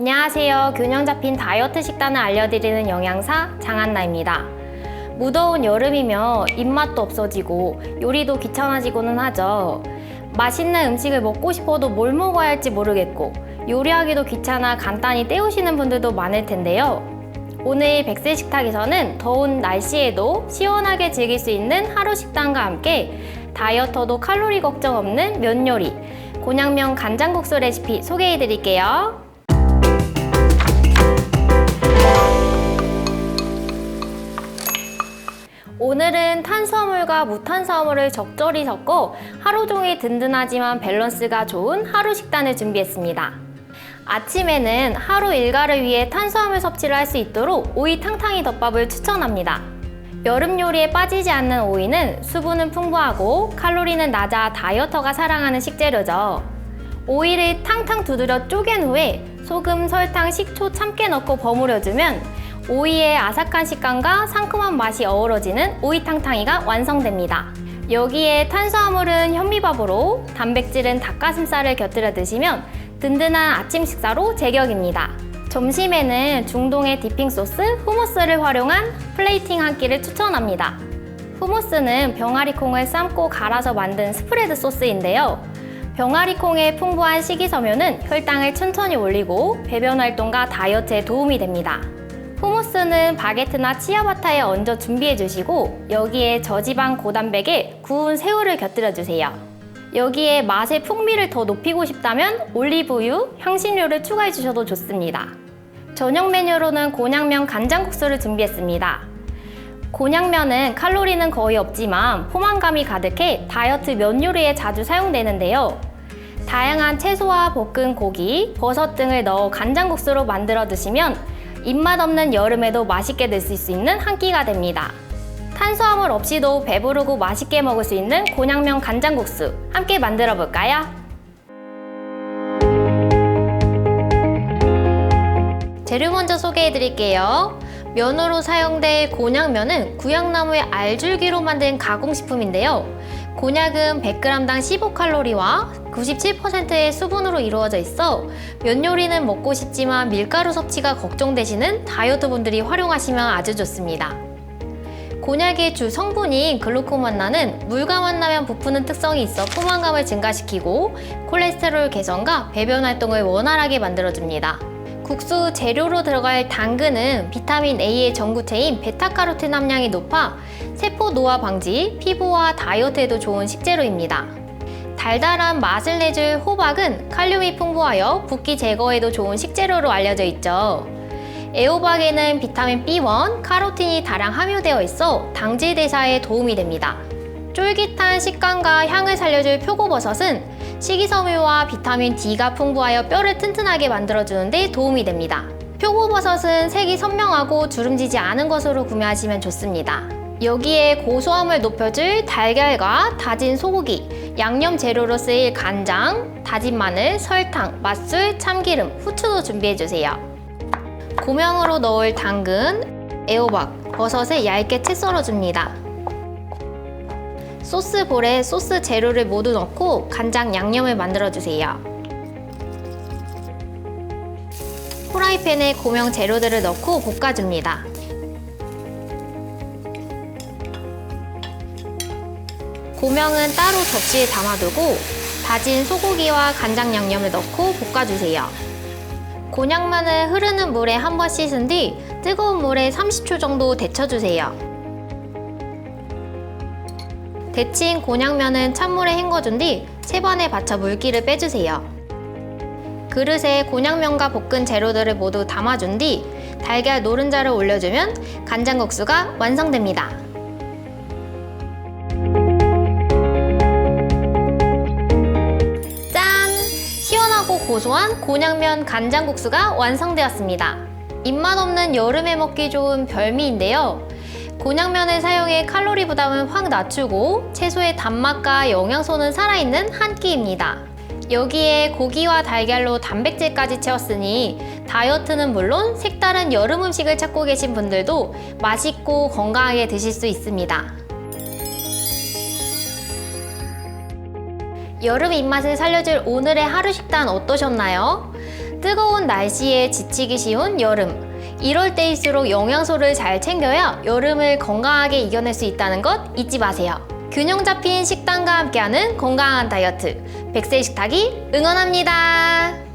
안녕하세요. 균형 잡힌 다이어트 식단을 알려드리는 영양사 장한나입니다. 무더운 여름이면 입맛도 없어지고 요리도 귀찮아지고는 하죠. 맛있는 음식을 먹고 싶어도 뭘 먹어야 할지 모르겠고 요리하기도 귀찮아 간단히 때우시는 분들도 많을 텐데요. 오늘 백세 식탁에서는 더운 날씨에도 시원하게 즐길 수 있는 하루 식단과 함께 다이어터도 칼로리 걱정 없는 면 요리, 곤약면 간장국수 레시피 소개해 드릴게요. 오늘은 탄수화물과 무탄수화물을 적절히 섞어 하루 종일 든든하지만 밸런스가 좋은 하루 식단을 준비했습니다. 아침에는 하루 일과를 위해 탄수화물 섭취를 할 수 있도록 오이 탕탕이 덮밥을 추천합니다. 여름 요리에 빠지지 않는 오이는 수분은 풍부하고 칼로리는 낮아 다이어터가 사랑하는 식재료죠. 오이를 탕탕 두드려 쪼갠 후에 소금, 설탕, 식초, 참깨 넣고 버무려주면 오이의 아삭한 식감과 상큼한 맛이 어우러지는 오이탕탕이가 완성됩니다. 여기에 탄수화물은 현미밥으로, 단백질은 닭가슴살을 곁들여 드시면 든든한 아침 식사로 제격입니다. 점심에는 중동의 디핑 소스 후무스를 활용한 플레이팅 한 끼를 추천합니다. 후무스는 병아리 콩을 삶고 갈아서 만든 스프레드 소스인데요. 병아리 콩의 풍부한 식이섬유는 혈당을 천천히 올리고 배변 활동과 다이어트에 도움이 됩니다. 후무스는 바게트나 치아바타에 얹어 준비해 주시고 여기에 저지방 고단백에 구운 새우를 곁들여 주세요. 여기에 맛의 풍미를 더 높이고 싶다면 올리브유, 향신료를 추가해 주셔도 좋습니다. 저녁 메뉴로는 곤약면 간장국수를 준비했습니다. 곤약면은 칼로리는 거의 없지만 포만감이 가득해 다이어트 면 요리에 자주 사용되는데요. 다양한 채소와 볶은 고기, 버섯 등을 넣어 간장국수로 만들어 드시면 입맛 없는 여름에도 맛있게 드실 수 있는 한 끼가 됩니다. 탄수화물 없이도 배부르고 맛있게 먹을 수 있는 곤약면 간장국수 함께 만들어 볼까요? 재료 먼저 소개해 드릴게요. 면으로 사용될 곤약면은 구약나무의 알줄기로 만든 가공식품인데요. 곤약은 100g당 15칼로리와 97%의 수분으로 이루어져 있어 면 요리는 먹고 싶지만 밀가루 섭취가 걱정되시는 다이어트 분들이 활용하시면 아주 좋습니다. 곤약의 주 성분인 글루코만나는 물과 만나면 부푸는 특성이 있어 포만감을 증가시키고 콜레스테롤 개선과 배변 활동을 원활하게 만들어줍니다. 국수 재료로 들어갈 당근은 비타민 A의 전구체인 베타카로틴 함량이 높아 세포 노화 방지, 피부와 다이어트에도 좋은 식재료입니다. 달달한 맛을 내줄 호박은 칼륨이 풍부하여 붓기 제거에도 좋은 식재료로 알려져 있죠. 애호박에는 비타민 B1, 카로틴이 다량 함유되어 있어 당질 대사에 도움이 됩니다. 쫄깃한 식감과 향을 살려줄 표고버섯은 식이섬유와 비타민 D가 풍부하여 뼈를 튼튼하게 만들어주는데 도움이 됩니다. 표고버섯은 색이 선명하고 주름지지 않은 것으로 구매하시면 좋습니다. 여기에 고소함을 높여줄 달걀과 다진 소고기, 양념 재료로 쓰일 간장, 다진 마늘, 설탕, 맛술, 참기름, 후추도 준비해주세요. 고명으로 넣을 당근, 애호박, 버섯을 얇게 채 썰어줍니다. 소스 볼에 소스 재료를 모두 넣고 간장 양념을 만들어주세요. 프라이팬에 고명 재료들을 넣고 볶아줍니다. 고명은 따로 접시에 담아두고 다진 소고기와 간장 양념을 넣고 볶아주세요. 곤약면을 흐르는 물에 한 번 씻은 뒤 뜨거운 물에 30초 정도 데쳐주세요. 데친 곤약면은 찬물에 헹궈준 뒤 채반에 받쳐 물기를 빼주세요. 그릇에 곤약면과 볶은 재료들을 모두 담아준 뒤 달걀 노른자를 올려주면 간장국수가 완성됩니다. 짠! 시원하고 고소한 곤약면 간장국수가 완성되었습니다. 입맛 없는 여름에 먹기 좋은 별미인데요. 곤약면을 사용해 칼로리 부담은 확 낮추고 채소의 단맛과 영양소는 살아있는 한 끼입니다. 여기에 고기와 달걀로 단백질까지 채웠으니 다이어트는 물론 색다른 여름 음식을 찾고 계신 분들도 맛있고 건강하게 드실 수 있습니다. 여름 입맛을 살려줄 오늘의 하루 식단 어떠셨나요? 뜨거운 날씨에 지치기 쉬운 여름. 이럴 때일수록 영양소를 잘 챙겨야 여름을 건강하게 이겨낼 수 있다는 것 잊지 마세요. 균형 잡힌 식단과 함께하는 건강한 다이어트. 백세 식탁이 응원합니다.